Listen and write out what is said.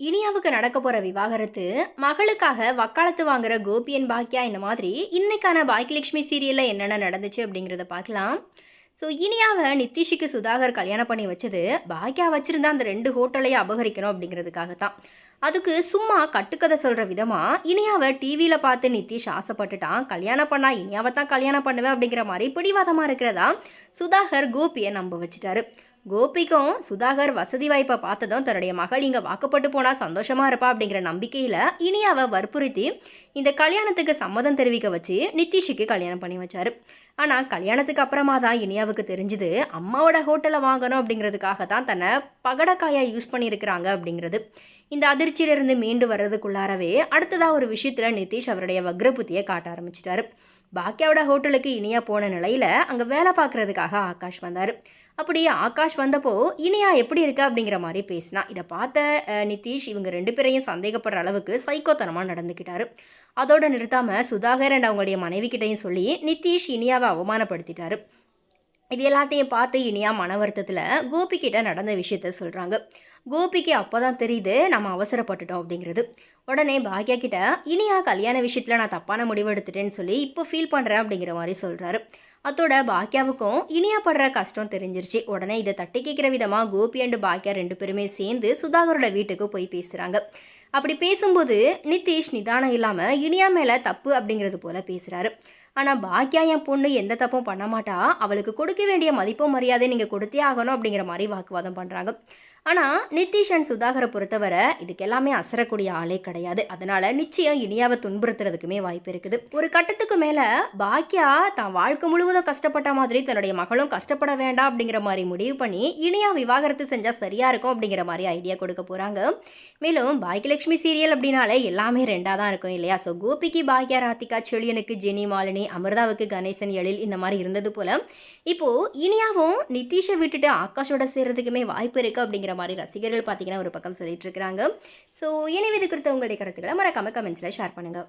இனியாவுக்கு நடக்க போகிற விவாகரத்து மகளுக்காக வக்காலத்து வாங்குற கோபியன் பாக்கியா இந்த மாதிரி இன்னைக்கான பாக்கியலட்சுமி சீரியலில் என்னென்ன நடந்துச்சு அப்படிங்கிறத பார்க்கலாம். ஸோ இனியாவை நித்திஷுக்கு சுதாகர் கல்யாணம் பண்ணி வச்சது பாக்கியா வச்சுருந்தா அந்த ரெண்டு ஹோட்டலையும் அபகரிக்கணும் அப்படிங்கிறதுக்காக தான் அதுக்கு சும்மா கட்டுக்கதை சொல்கிற விதமாக இனியாவை டிவியில் பார்த்து நிதிஷ் ஆசைப்பட்டுட்டான். கல்யாணம் பண்ணா இனியாவை தான் கல்யாணம் பண்ணுவேன் அப்படிங்கிற மாதிரி பிடிவாதமாக இருக்கிறதா சுதாகர் கோபியை நம்ப வச்சுட்டாரு. கோபிக்கும் சுதாகர் வசதி வாய்ப்பை பார்த்ததும் தன்னுடைய மகள் இங்கே வாக்கப்பட்டு போனால் சந்தோஷமாக இருப்பா அப்படிங்கிற நம்பிக்கையில் இனியாவை வற்புறுத்தி இந்த கல்யாணத்துக்கு சம்மதம் தெரிவிக்க வச்சு நிதிஷுக்கு கல்யாணம் பண்ணி வச்சார். ஆனால் கல்யாணத்துக்கு அப்புறமா தான் இனியாவுக்கு தெரிஞ்சுது அம்மாவோட ஹோட்டலை வாங்கணும் அப்படிங்கிறதுக்காக தான் தன்னை பகடக்காயாக யூஸ் பண்ணியிருக்கிறாங்க அப்படிங்கிறது. இந்த அதிர்ச்சியிலிருந்து மீண்டு வர்றதுக்குள்ளாரவே அடுத்ததாக ஒரு விஷயத்தில் நிதிஷ் அவருடைய வக்ரபுத்தியை காட்ட ஆரம்பிச்சிட்டாரு. பாக்கியாவோட ஹோட்டலுக்கு இனியா போன நிலையில் அங்கே வேலை பார்க்குறதுக்காக ஆகாஷ் வந்தார். அப்படி ஆகாஷ் வந்தப்போ இனியா எப்படி இருக்கா அப்படிங்கிற மாதிரி பேசினா இதை பார்த்த நிதிஷ் இவங்க ரெண்டு பேரையும் சந்தேகப்படுற அளவுக்கு சைக்கோத்தனமாக நடந்துக்கிட்டாரு அதோட நிறுத்தாமல் சுதாகர் அண்ட் அவங்களுடைய மனைவி கிட்டையும் சொல்லி நிதிஷ் இனியாவை அவமானப்படுத்திட்டாரு. இது எல்லாத்தையும் பார்த்து இனியா மன வருத்தத்தில் கோபிக்கிட்ட நடந்த விஷயத்த சொல்கிறாங்க கோபிக்கு அப்போ தான் தெரியுது நம்ம அவசரப்பட்டுட்டோம் அப்படிங்கிறது. உடனே பாக்யா கிட்ட இனியா கல்யாண விஷயத்தில் நான் தப்பான முடிவு எடுத்துட்டேன்னு சொல்லி இப்போ ஃபீல் பண்ணுறேன் அப்படிங்கிற மாதிரி சொல்கிறாரு அத்தோட பாக்யாவுக்கும் இனியா படுற கஷ்டம் தெரிஞ்சிருச்சு. உடனே இதை தட்டி கேட்குற விதமாக கோபி அண்டு பாக்யா ரெண்டு பேருமே சேர்ந்து சுதாகரோட வீட்டுக்கு போய் பேசுகிறாங்க அப்படி பேசும்போது நிதிஷ் நிதானம் இல்லாமல் இனியா மேலே தப்பு அப்படிங்கிறது போல பேசுகிறாரு ஆனால் பாக்யா என் பொண்ணு எந்த தப்பும் பண்ண மாட்டா. அவளுக்கு கொடுக்க வேண்டிய மதிப்பும் மரியாதை நீங்கள் கொடுத்தே ஆகணும் அப்படிங்கிற மாதிரி வாக்குவாதம் பண்ணுறாங்க ஆனால் நிதிஷ் அண்ட் சுதாகரை பொறுத்தவரை இதுக்கு எல்லாமே அசரக்கூடிய ஆளே கிடையாது. அதனால் நிச்சயம் இனியாவை துன்புறுத்துறதுக்குமே வாய்ப்பு இருக்குது. ஒரு கட்டத்துக்கு மேலே பாக்கியா தான் வாழ்க்கை முழுவதும் கஷ்டப்பட்ட மாதிரி தன்னுடைய மகளும் கஷ்டப்பட வேண்டாம் அப்படிங்கிற மாதிரி முடிவு பண்ணி இனியா விவாகரத்து செஞ்சால் சரியாக இருக்கும் அப்படிங்கிற மாதிரி ஐடியா கொடுக்க போகிறாங்க மேலும் பாக்கியலட்சுமி சீரியல் அப்படின்னாலே எல்லாமே ரெண்டாக தான் இருக்கும் இல்லையா? ஸோ கோபிக்கு பாக்கியா ராதிகா செழியனுக்கு ஜெனி மாலினி அமிர்தாவுக்கு கணேசன் எழில் இந்த மாதிரி இருந்தது போல இப்போது இனியாவும் நிதிஷை விட்டுட்டு ஆகாஷோட சேர்றதுக்குமே வாய்ப்பு இருக்குது அப்படிங்கிற மாதிரி ரசிகர்கள் பார்த்தீங்கன்னா ஒரு பக்கம் சொல்லிட்டு இருக்கிறாங்க. ஸோ எனவே இது குறித்த உங்களுடைய கருத்துக்களை மறக்காம கமெண்ட்ஸில் ஷேர் பண்ணுங்கள்